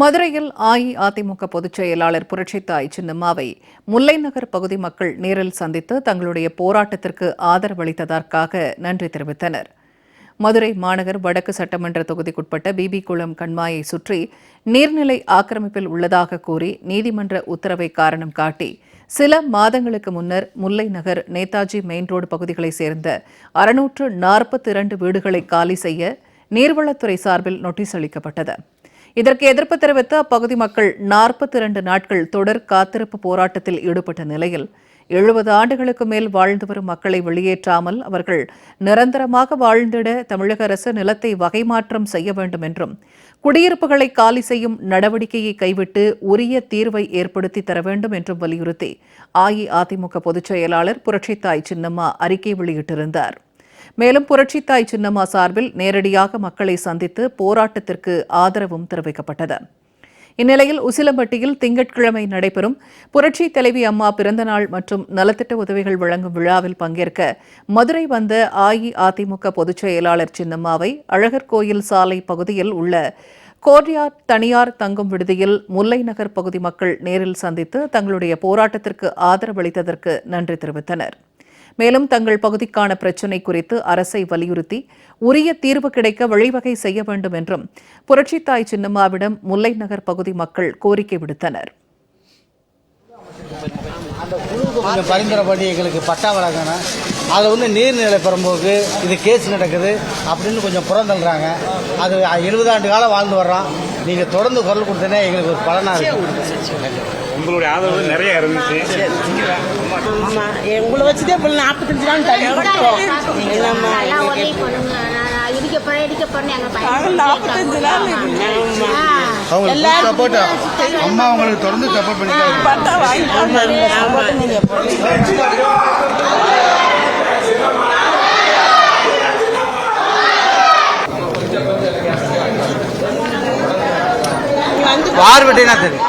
மதுரையில் அஇஅதிமுக பொதுச் செயலாளர் புரட்சித்தாய் சின்னம்மாவை முல்லைநகர் பகுதி மக்கள் நேரில் சந்தித்து தங்களுடைய போராட்டத்திற்கு ஆதரவளித்ததற்காக நன்றி தெரிவித்தனர். மதுரை மாநகர் வடக்கு சட்டமன்ற தொகுதிக்குட்பட்ட பிபி குளம் கண்மாயை சுற்றி நீர்நிலை ஆக்கிரமிப்பில் உள்ளதாக கூறி நீதிமன்ற உத்தரவை காரணம் காட்டி சில மாதங்களுக்கு முன்னர் முல்லை நகர் நேதாஜி மெயின் ரோடு பகுதிகளைச் சேர்ந்த அறுநூற்று நாற்பத்தி இரண்டு வீடுகளை காலி செய்ய நீர்வளத்துறை சார்பில் நோட்டீஸ் அளிக்கப்பட்டது. இதற்கு எதிர்ப்பு தெரிவித்து அப்பகுதி மக்கள் நாற்பத்தி இரண்டு நாட்கள் தொடர் காத்திருப்பு போராட்டத்தில் ஈடுபட்ட நிலையில் எழுபது ஆண்டுகளுக்கு மேல் வாழ்ந்து வரும் மக்களை வெளியேற்றாமல் அவர்கள் நிரந்தரமாக வாழ்ந்திட தமிழக அரசு நிலத்தை வகைமாற்றம் செய்ய வேண்டும் என்றும் குடியிருப்புகளை காலி செய்யும் நடவடிக்கையை கைவிட்டு உரிய தீர்வை ஏற்படுத்தி தர வேண்டும் என்றும் வலியுறுத்தி அஇஅதிமுக பொதுச் செயலாளர் புரட்சித்தாய் சின்னம்மா அறிக்கை வெளியிட்டிருந்தார். மேலும் புரட்சித்தாய் சின்னம்மா சார்பில் நேரடியாக மக்களை சந்தித்து போராட்டத்திற்கு ஆதரவும் தெரிவிக்கப்பட்டது. இந்நிலையில் உசிலம்பட்டியில் திங்கட்கிழமை நடைபெறும் புரட்சி தலைவி அம்மா பிறந்தநாள் மற்றும் நலத்திட்ட உதவிகள் வழங்கும் விழாவில் பங்கேற்க மதுரை வந்த அஇஅதிமுக பொதுச் செயலாளர் சின்னம்மாவை அழகர் கோயில் சாலை பகுதியில் உள்ள கோர்யார் தனியார் தங்கும் விடுதியில் முல்லை நகர் பகுதி மக்கள் நேரில் சந்தித்து தங்களுடைய போராட்டத்திற்கு ஆதரவளித்ததற்கு நன்றி தெரிவித்தனர். மேலும் தங்கள் பகுதிக்கான பிரச்சினை குறித்து அரசை வலியுறுத்தி உரிய தீர்வு கிடைக்க வழிவகை செய்ய வேண்டும் என்றும் புரட்சித்தாய் சின்னம்மாவிடம் முல்லை நகர் பகுதி மக்கள் கோரிக்கை விடுத்தனர். கொஞ்சம் பரிந்துரை பண்ணி எங்களுக்கு பட்டா வழங்கணும். அதில் வந்து நீர்நிலை பெறும்போது இது கேஸ் நடக்குது அப்படின்னு கொஞ்சம் புறந்தள்ளுறாங்க. அது எழுபது ஆண்டு காலம் வாழ்ந்து வர்றோம். நீங்கள் தொடர்ந்து குரல் கொடுத்தனே எங்களுக்கு ஒரு பலனாக இருக்கும். உங்களுடைய ஆதரவு நிறைய இருந்துச்சு. ஆமா உங்களை வச்சுதான் இப்ப நாற்பத்தஞ்சு நாள் தள்ளி அம்மா அவங்களுக்கு தொடர்ந்து சப்போர்ட் பண்ணிட்டாங்க பட்டா வார் வெட்டினா தெரியும்.